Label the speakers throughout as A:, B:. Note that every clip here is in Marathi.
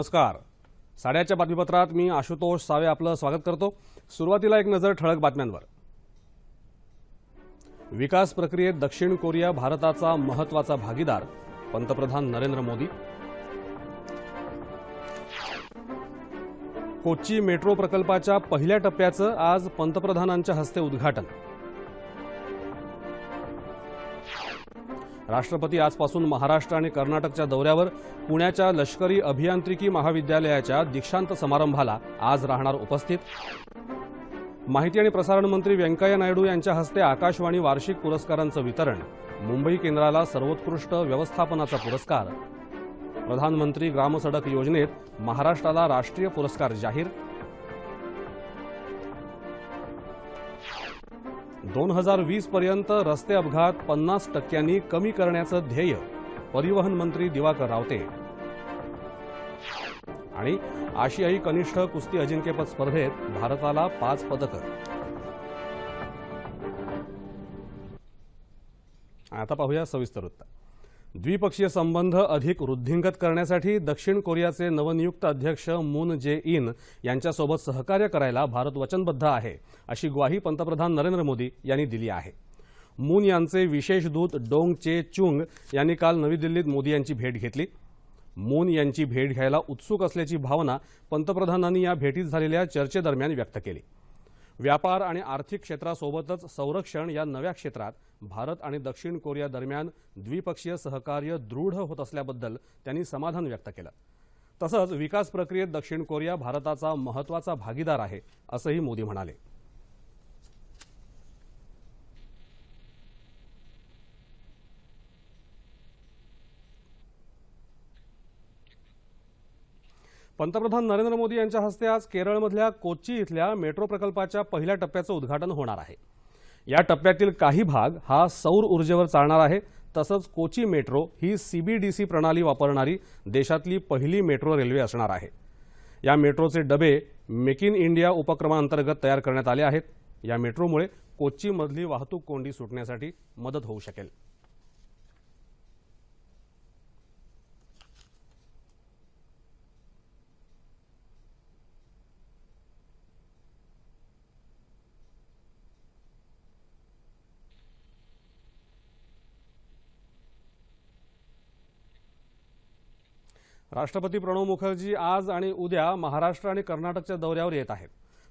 A: नमस्कार. साड्याच्या बातमीपत्रात मी आशुतोष सावे आपलं स्वागत करतो. सुरुवातीला एक नजर ठळक बातम्यांवर. विकास प्रक्रियेत दक्षिण कोरिया भारताचा महत्त्वाचा भागीदार पंतप्रधान नरेंद्र मोदी. कोच्ची मेट्रो प्रकल्पाच्या पहिल्या टप्प्याचं आज पंतप्रधानांच्या हस्ते उद्घाटन. राष्ट्रपती आजपासून महाराष्ट्र आणि कर्नाटकच्या दौऱ्यावर पुण्याच्या लष्करी अभियांत्रिकी महाविद्यालयाच्या दीक्षांत समारंभाला आज राहणार उपस्थित. माहिती आणि प्रसारण मंत्री व्यंकय्या नायडू यांच्या हस्ते आकाशवाणी वार्षिक पुरस्कारांचं वितरण. मुंबई केंद्राला सर्वोत्कृष्ट व्यवस्थापनाचा पुरस्कार. प्रधानमंत्री ग्रामसडक योजनेत महाराष्ट्राला राष्ट्रीय पुरस्कार जाहीर दोन हजार वीस पर्यंत रस्ते अपघात पन्नास टक्क्यांनी कमी करण्याचं ध्येय परिवहन मंत्री दिवाकर रावते. आणि आशियाई कनिष्ठ कुस्ती अजिंक्यपद स्पर्धेत भारताला पाच पदकं. आता पाहूया सविस्तर वृत्त. द्विपक्षीय संबंध अधिक वृद्धिंगत करण्यासाठी दक्षिण कोरियाचे नवनियुक्त अध्यक्ष मून जे इन यांच्यासोबत सहकार्य करायला भारत वचनबद्ध आहे अशी ग्वाही पंतप्रधान नरेंद्र मोदी यांनी दिली आहे. मून यांचे विशेष दूत डोंग चे चुंग यांनी काल नवी दिल्लीत मोदी यांची भेट घेतली. मून यांची भेट घ्यायला उत्सुक असल्याची भावना पंतप्रधानांनी या भेटीत झालेल्या चर्चेदरम्यान व्यक्त केली. व्यापार आणि आर्थिक क्षेत्रासोबतच संरक्षण या नव्या क्षेत्रात भारत आणि दक्षिण कोरिया दरम्यान द्विपक्षीय सहकार्य दृढ होत असल्याबद्दल त्यांनी समाधान व्यक्त केलं. तसंच विकास प्रक्रियेत दक्षिण कोरिया भारताचा महत्त्वाचा भागीदार आहे असंही मोदी म्हणाले. पंतप्रधान नरेंद्र मोदी यांच्या हस्ते आज केरळमधल्या कोच्ची इथल्या मेट्रो प्रकल्पाच्या पहिल्या टप्प्याचं उद्घाटन होणार आहे. या टप्प्यातील काही भाग हा सौर ऊर्जेवर चालणार आहे तसंच कोची मेट्रो ही सीबीडीसी प्रणाली वापरणारी देशातली पहिली मेट्रो रेल्वे असणार आहे. या मेट्रोचे डबे मेक इन इंडिया उपक्रमांतर्गत तयार करण्यात आले आहेत. या मेट्रोमुळे कोच्चीमधली वाहतूक कोंडी सुटण्यासाठी मदत होऊ शकेल. राष्ट्रपती प्रणव मुखर्जी आज आणि उद्या महाराष्ट्र आणि कर्नाटकच्या दौऱ्यावर येत आहेत.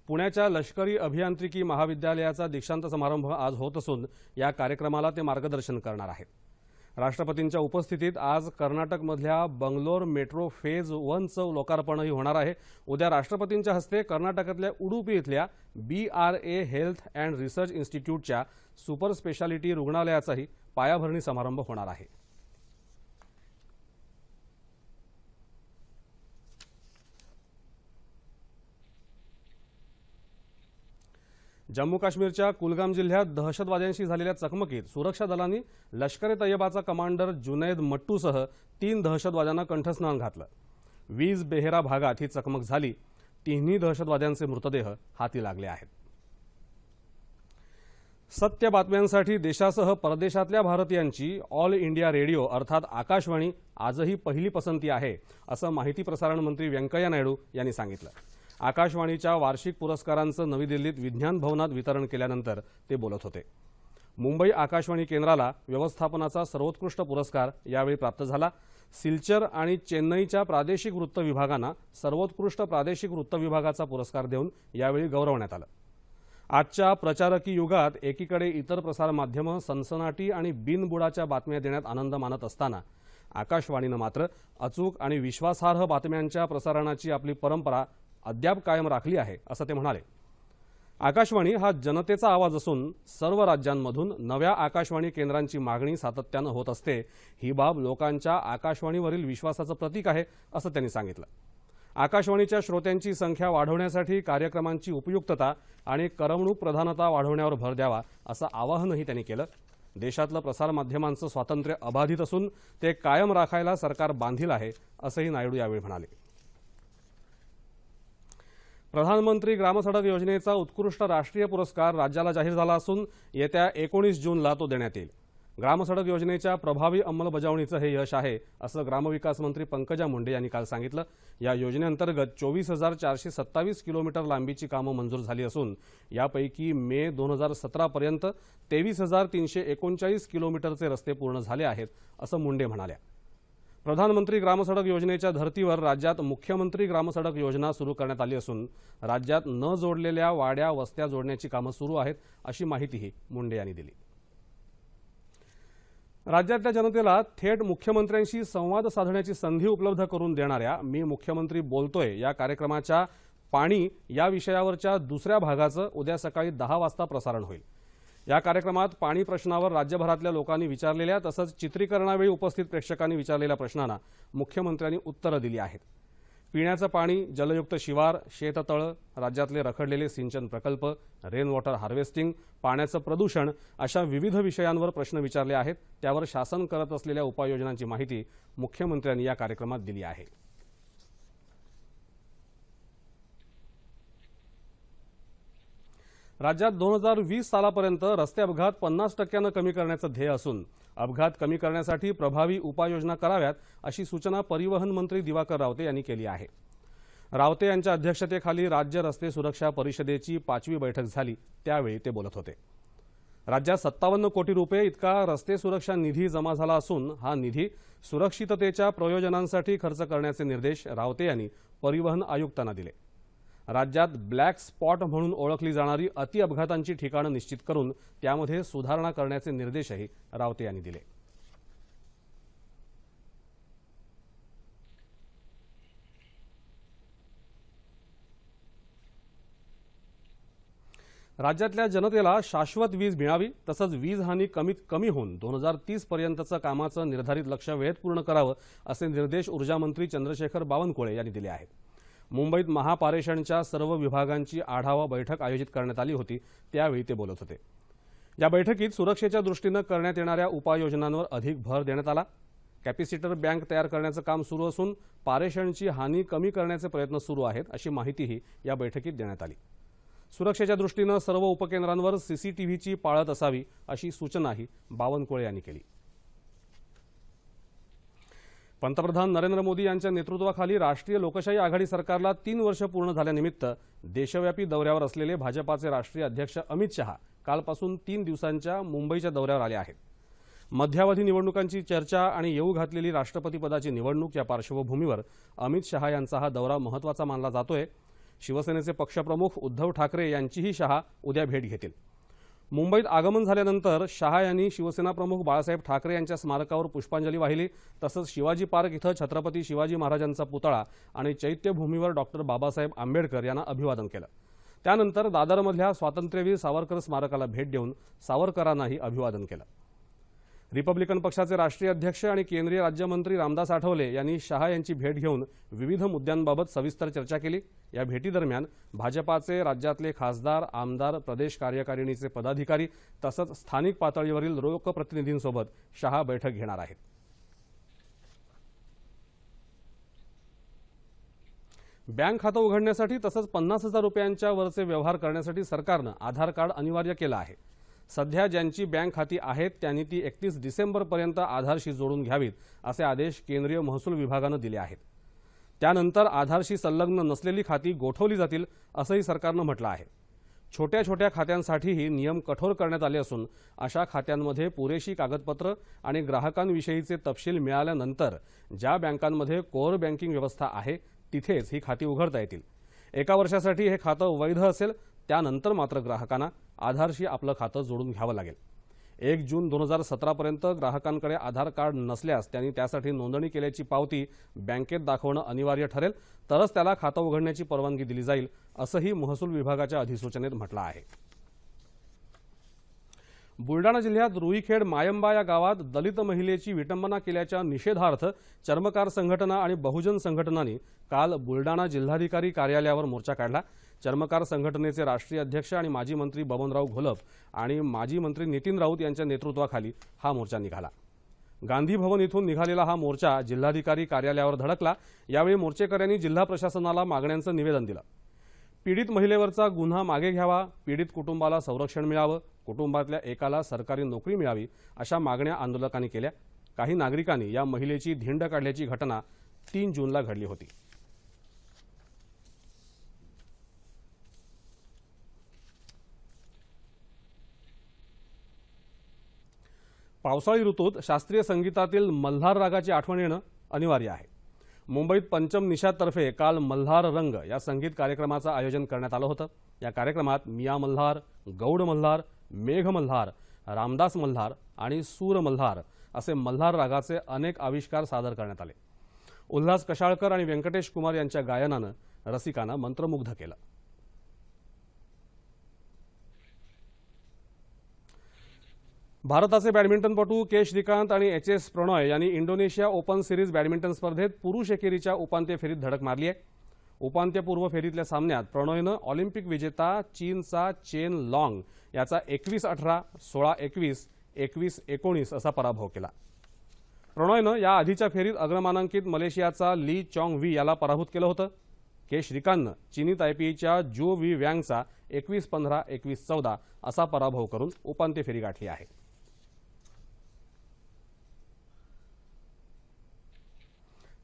A: पुण्याच्या लष्करी अभियांत्रिकी महाविद्यालयाचा दीक्षांत समारंभ आज होत असून या कार्यक्रमाला ते मार्गदर्शन करणार आहेत. राष्ट्रपतींच्या उपस्थितीत आज कर्नाटकमधल्या बंगलोर मेट्रो फेज वनचं लोकार्पणही होणार आहे. उद्या राष्ट्रपतींच्या हस्ते कर्नाटकातल्या उडुपी इथल्या B R A health and research इन्स्टिट्यूटच्या super speciality रुग्णालयाचाही पायाभरणी समारंभ होणार आहे. जम्मू काश्मीरच्या कुलगाम जिल्ह्यात दहशतवाद्यांशी झालेल्या चकमकीत सुरक्षा दलांनी लष्कर ए तय्यबाचा कमांडर जुनैद मट्टूसह तीन दहशतवाद्यांना कंठस्नान घातलं. वीज बेहेरा भागात ही चकमक झाली. तिन्ही दहशतवाद्यांचे मृतदेह हाती लागले आहेत. सत्य बातम्यांसाठी देशासह परदेशातल्या भारतीयांची ऑल इंडिया रेडिओ अर्थात आकाशवाणी आजही पहिली पसंती आहे असं माहिती प्रसारण मंत्री व्यंकय्या नायडू यांनी सांगितलं. आकाशवाणीच्या वार्षिक पुरस्कारांचं नवी दिल्लीत विज्ञान भवनात वितरण केल्यानंतर ते बोलत होते. मुंबई आकाशवाणी केंद्राला व्यवस्थापनाचा सर्वोत्कृष्ट पुरस्कार यावेळी प्राप्त झाला. सिलचर आणि चेन्नईच्या प्रादेशिक वृत्त विभागांना सर्वोत्कृष्ट प्रादेशिक वृत्त विभागाचा पुरस्कार देऊन यावेळी गौरवण्यात आलं. आजच्या प्रचारकी युगात एकीकडे इतर प्रसार माध्यमं सनसनाटी आणि बिनबुडाच्या बातम्या देण्यात आनंद मानत असताना आकाशवाणीनं मात्र अचूक आणि विश्वासार्ह बातम्यांच्या प्रसारणाची आपली परंपरा अद्याप कायम राखली आहे असं ते म्हणाले. आकाशवाणी हा जनतेचा आवाज असून सर्व राज्यांमधून नव्या आकाशवाणी केंद्रांची मागणी सातत्यानं होत असते ही बाब लोकांच्या आकाशवाणीवरील विश्वासाचं प्रतीक आहे असं त्यांनी सांगितलं. आकाशवाणीच्या श्रोत्यांची संख्या वाढवण्यासाठी कार्यक्रमांची उपयुक्तता आणि करमणूक प्रधानता वाढवण्यावर भर द्यावा असं आवाहनही त्यांनी केलं. देशातलं प्रसारमाध्यमांचं स्वातंत्र्य अबाधित असून ते कायम राखायला सरकार बांधील आहे असंही नायडू यावेळी म्हणाले. प्रधानमंत्री ग्रामसडक योजनेचा उत्कृष्ट राष्ट्रीय पुरस्कार राज्याला जाहीर झाला असून येत्या एकोणीस जूनला तो देण्यात येईल. ग्रामसडक योजनेच्या प्रभावी अंमलबजावणीचं हे यश आहे असं ग्रामविकास मंत्री पंकजा मुंडे यांनी काल सांगितलं. या योजनेअंतर्गत चोवीस हजार चारशे सत्तावीस किलोमीटर लांबीची कामं मंजूर झाली असून यापैकी मे दोन हजार सतरापर्यंत तेवीस हजार तीनशे एकोणचाळीस किलोमीटरचे रस्ते पूर्ण झाले आहेत असं मुंडे म्हणाल्या. प्रधानमंत्री ग्रामसडक योजनेच्या धर्तीवर राज्यात मुख्यमंत्री ग्रामसडक योजना सुरू करण्यात आली असून राज्यात न जोडलेल्या वाड्या वस्त्या जोडण्याची कामं सुरू आहेत अशी माहितीही मुंडे यांनी दिली. राज्यातल्या जनतेला थेट मुख्यमंत्र्यांशी संवाद साधण्याची संधी उपलब्ध करून देणाऱ्या मी मुख्यमंत्री बोलतोय या कार्यक्रमाच्या पाणी या विषयावरच्या दुसऱ्या भागाचं उद्या सकाळी दहा वाजता प्रसारण होईल. या कार्यक्रमात पाणी प्रश्नावर राज्यभरातल्या लोकांनी विचारलेल्या तसंच चित्रीकरणावेळी उपस्थित प्रेक्षकांनी विचारलेल्या प्रश्नांना मुख्यमंत्र्यांनी उत्तरं दिली आहेत. पिण्याचं पाणी जलयुक्त शिवार शेततळं राज्यातले रखडलेले सिंचन प्रकल्प रेन वॉटर हार्वेस्टिंग पाण्याचं प्रदूषण अशा विविध विषयांवर प्रश्न विचारले आहेत. त्यावर शासन करत असलेल्या उपाययोजनांची माहिती मुख्यमंत्र्यांनी या कार्यक्रमात दिली आहे. राज्यात दोन हजार वीस सालापर्यंत रस्ते अपघात पन्नास टक्क्यानं कमी करण्याचं ध्येय असून अपघात कमी करण्यासाठी प्रभावी उपाययोजना कराव्यात अशी सूचना परिवहन मंत्री दिवाकर रावते यांनी केली आहे. रावते यांच्या अध्यक्षतेखाली राज्य रस्ते सुरक्षा परिषदेची पाचवी बैठक झाली. त्यावेळी ते बोलत होते. राज्यात सत्तावन्न कोटी रुपये इतका रस्ते सुरक्षा निधी जमा झाला असून हा निधी सुरक्षिततेच्या प्रयोजनांसाठी खर्च करण्याचे निर्देश रावते यांनी परिवहन आयुक्तांना दिले. राज्यात ब्लॅक स्पॉट म्हणून ओळखली जाणारी अति अपघातांची ठिकाणं निश्चित करून त्यामध्ये सुधारणा करण्याचे निर्देशही रावते यांनी दिले. राज्यातल्या जनतेला शाश्वत वीज मिळावी तसंच वीज हानी कमीत कमी होऊन दोन हजार तीस पर्यंतचं कामाचं निर्धारित लक्ष वेळेत पूर्ण करावं असे निर्देश ऊर्जामंत्री चंद्रशेखर बावनकुळे यांनी दिले आहेत. मुंबईत महापारेषणच्या सर्व विभागांची आढावा बैठक आयोजित करण्यात आली होती त्यावेळी ते बोलत होते. या बैठकीत सुरक्षेच्या दृष्टीनं करण्यात येणाऱ्या उपाययोजनांवर अधिक भर देण्यात आला कॅपॅसिटर बँक तयार करण्याचं काम सुरू असून पारेषणची हानी कमी करण्याचे प्रयत्न सुरू आहेत अशी माहितीही या बैठकीत देण्यात आली. सुरक्षेच्या दृष्टीनं सर्व उपकेंद्रांवर सीसीटीव्हीची पाळत असावी अशी सूचनाही बावनकुळे यांनी केली. पंतप्रधान नरेंद्र मोदी यांच्या नेतृत्वाखाली राष्ट्रीय लोकशाही आघाडी सरकारला तीन वर्ष पूर्ण झाल्यानिमित्त देशव्यापी दौऱ्यावर असलेले भाजपाचे राष्ट्रीय अध्यक्ष अमित शहा कालपासून तीन दिवसांच्या मुंबईच्या दौऱ्यावर आले आहेत. मध्यावधी निवडणुकांची चर्चा आणि येऊ घातलेली राष्ट्रपतीपदाची निवडणूक या पार्श्वभूमीवर अमित शहा यांचा हा दौरा महत्त्वाचा मानला जातोय. शिवसेनेचे पक्षप्रमुख उद्धव ठाकरे यांचीही शहा उद्या भेट घेतील. मुंबईत आगमन झाल्यानंतर शहा यांनी शिवसेना प्रमुख बाळासाहेब ठाकरे यांच्या स्मारकावर पुष्पांजली वाहिली. तसंच शिवाजी पार्क इथं छत्रपती शिवाजी महाराजांचा पुतळा आणि चैत्यभूमीवर डॉक्टर बाबासाहेब आंबेडकर यांना अभिवादन केलं. त्यानंतर दादरमधल्या स्वातंत्र्यवीर सावरकर स्मारकाला भेट देऊन सावरकरांनाही अभिवादन केलं. रिपब्लिकन पक्षाचे राष्ट्रीय अध्यक्ष आणि केंद्रीय राज्यमंत्री रामदास आठवले यांनी शहा यांची भेट घेऊन विविध मुद्द्यांबाबत सविस्तर चर्चा केली. या भेटीदरम्यान भाजपाचे राज्यातले खासदार आमदार प्रदेश कार्यकारिणीचे पदाधिकारी तसंच स्थानिक पातळीवरील लोकप्रतिनिधींसोबत शहा बैठक घेणार आहेत. बँक खातं उघडण्यासाठी तसंच पन्नास हजार रुपयांच्या वरचे व्यवहार करण्यासाठी सरकारनं आधार कार्ड अनिवार्य केलं आहे. सध्या ज्यांची बँक खाती आहेत त्यांनी ती एकतीस डिसेंबरपर्यंत आधारशी जोडून घ्यावीत असे आदेश केंद्रीय महसूल विभागानं दिले आहेत. त्यानंतर आधारशी संलग्न नसलेली खाती गोठवली जातील असंही सरकारनं म्हटलं आहे. छोट्या छोट्या खात्यांसाठीही नियम कठोर करण्यात आले असून अशा खात्यांमध्ये पुरेशी कागदपत्र आणि ग्राहकांविषयीचे तपशील मिळाल्यानंतर ज्या बँकांमध्ये कोअर बँकिंग व्यवस्था आहे तिथेच ही खाती उघडता येतील. एका वर्षासाठी हे खातं वैध असेल त्यानंतर मात्र ग्राहकांना आधारशी आपलं खातं जोडून घ्यावं लागेल. एक जून दोन हजार सतरापर्यंत ग्राहकांकडे आधार कार्ड नसल्यास त्यांनी त्यासाठी नोंदणी केल्याची पावती बँकेत दाखवणं अनिवार्य ठरेल तरच त्याला खातं उघडण्याची परवानगी दिली जाईल असंही महसूल विभागाच्या अधिसूचनेत म्हटलं आहे. बुलडाणा जिल्ह्यात रुईखेड मायंबा या गावात दलित महिलेची विटंबना केल्याच्या निषेधार्थ चर्मकार संघटना आणि बहुजन संघटनांनी काल बुलडाणा जिल्हाधिकारी कार्यालयावर मोर्चा काढला. चर्मकार संघटनेचे राष्ट्रीय अध्यक्ष आणि माजी मंत्री बबनराव घोलप आणि माजी मंत्री नितीन राऊत यांच्या नेतृत्वाखाली हा मोर्चा निघाला. गांधी भवन इथून निघालेला हा मोर्चा जिल्हाधिकारी कार्यालयावर धडकला. यावेळी मोर्चेकऱ्यांनी जिल्हा प्रशासनाला मागण्यांचं निवेदन दिलं. पीडित महिलेवरचा गुन्हा मागे घ्यावा पीडित कुटुंबाला संरक्षण मिळावं कुटुंबातल्या एकाला सरकारी नोकरी मिळावी अशा मागण्या आंदोलकांनी केल्या. काही नागरिकांनी या महिलेची धिंड काढल्याची घटना तीन जूनला घडली होती. पावसाळी ऋतूत शास्त्रीय संगीतातील मल्हार रागाची आठवण येणं अनिवार्य आहे. मुंबईत पंचम निषादतर्फे काल मल्हार रंग या संगीत कार्यक्रमाचं आयोजन करण्यात आलं होतं. या कार्यक्रमात मिया मल्हार गौड मल्हार मेघ मल्हार रामदास मल्हार आणि सूर मल्हार असे मल्हार रागाचे अनेक आविष्कार सादर करण्यात आले. उल्हास कशाळकर आणि व्यंकटेश कुमार यांच्या गायनानं रसिकांना मंत्रमुग्ध केलं. भारताचे बॅडमिंटनपटू के श्रीकांत आणि एच एस प्रणॉय यांनी इंडोनेशिया ओपन सिरीज बॅडमिंटन स्पर्धेत पुरुष एकेरीच्या उपांत्य फेरीत धडक मारली आहे. उपांत्यपूर्व फेरीतल्या सामन्यात प्रणॉयनं ऑलिम्पिक विजेता चीनचा चेन लॉंग याचा एकवीस अठरा सोळा एकवीस एकवीस एकोणीस असा पराभव केला. प्रणॉयनं या आधीच्या फेरीत अग्रमानांकित मलेशियाचा ली चॉंग वी याला पराभूत केलं होतं. के श्रीकांतनं चिनी तायपीच्या जो वी वँगचा एकवीस पंधरा एकवीस चौदा असा पराभव करून उपांत्य फेरी गाठली आहे.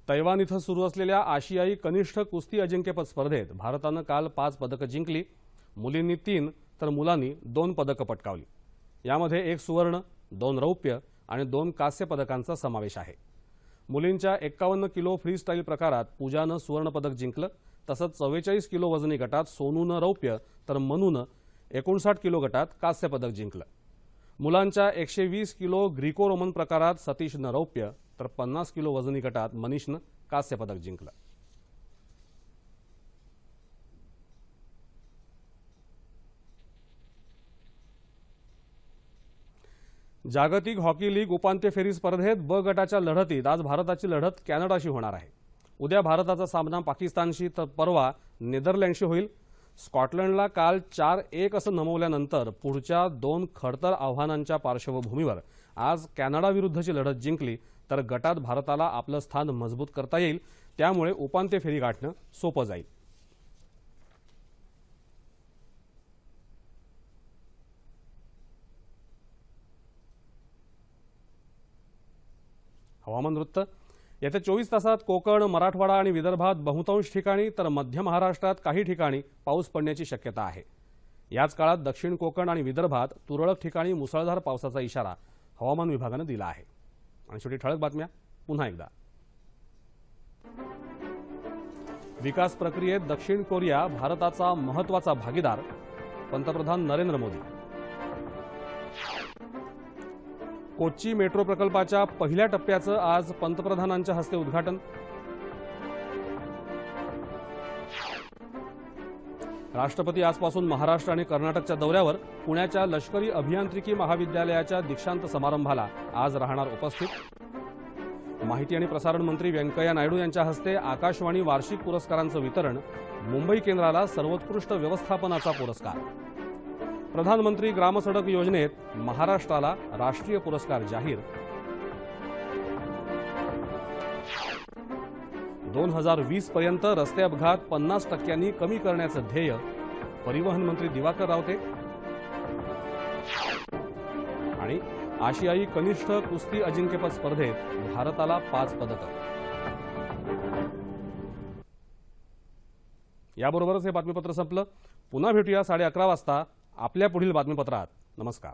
A: तैवान इथं सुरू असलेल्या आशियाई कनिष्ठ कुस्ती अजिंक्यपद स्पर्धेत भारतानं काल पाच पदकं जिंकली. मुलींनी तीन तर मुलांनी दोन पदकं पटकावली. यामध्ये एक सुवर्ण दोन रौप्य आणि दोन कांस्य पदकांचा समावेश आहे. मुलींच्या एक्कावन्न किलो फ्रीस्टाईल प्रकारात पूजानं सुवर्णपदक जिंकलं. तसंच चव्वेचाळीस किलो वजनी गटात सोनूनं रौप्य तर मनूनं एकोणसाठ किलो गटात कांस्य पदक जिंकलं. मुलांच्या एकशे वीस किलो ग्रीको रोमन प्रकारात सतीशनं रौप्य तर पन्नास किलो वजनी गटात मनीषनं कांस्य पदक जिंकलं. जागतिक हॉकी लीग उपांत्य फेरी स्पर्धेत ब गटाच्या लढतीत आज भारताची लढत कॅनडाशी होणार आहे. उद्या भारताचा सामना पाकिस्तानशी तर परवा नेदरलँडशी होईल. स्कॉटलंडला काल चार एक असं नमवल्यानंतर पुढच्या दोन खडतर आव्हानांच्या पार्श्वभूमीवर आज कॅनडाविरुद्धची लढत जिंकली तर गटात भारताला आपलं स्थान मजबूत करता येईल. त्यामुळे उपांत्य फेरी गाठणं सोपं जाईल. हवामान वृत्त. येत्या चोवीस तासात कोकण मराठवाडा आणि विदर्भात बहुतांश ठिकाणी तर मध्य महाराष्ट्रात काही ठिकाणी पाऊस पडण्याची शक्यता आहे. याच काळात दक्षिण कोकण आणि विदर्भात तुरळक ठिकाणी मुसळधार पावसाचा इशारा हवामान विभागानं दिला आहे. आणि शेवटी ठळक बातम्या पुन्हा एकदा. विकास प्रक्रियेत दक्षिण कोरिया भारताचा महत्त्वाचा भागीदार पंतप्रधान नरेंद्र मोदी. कोच्ची मेट्रो प्रकल्पाच्या पहिल्या टप्प्याचं आज पंतप्रधानांच्या हस्ते उद्घाटन. राष्ट्रपती आजपासून महाराष्ट्र आणि कर्नाटकच्या दौऱ्यावर पुण्याच्या लष्करी अभियांत्रिकी महाविद्यालयाच्या दीक्षांत समारंभाला आज राहणार उपस्थित. माहिती आणि प्रसारण मंत्री व्यंकय्या नायडू यांच्या हस्ते आकाशवाणी वार्षिक पुरस्कारांचं वितरण मुंबई केंद्राला सर्वोत्कृष्ट व्यवस्थापनाचा पुरस्कार. प्रधानमंत्री ग्रामसडक योजनेत महाराष्ट्राला राष्ट्रीय पुरस्कार जाहीर दोन हजार वीस पर्यंत रस्ते अपघात पन्नास टक्क्यांनी कमी करण्याचं ध्येय परिवहन मंत्री दिवाकर रावते. आणि आशियाई कनिष्ठ कुस्ती अजिंक्यपद स्पर्धेत भारताला पाच पदकं. याबरोबरच हे बातमीपत्र संपलं. पुन्हा भेटूया साडे अकरा वाजता. आपल्या पुढील बातमीपत्रात. नमस्कार.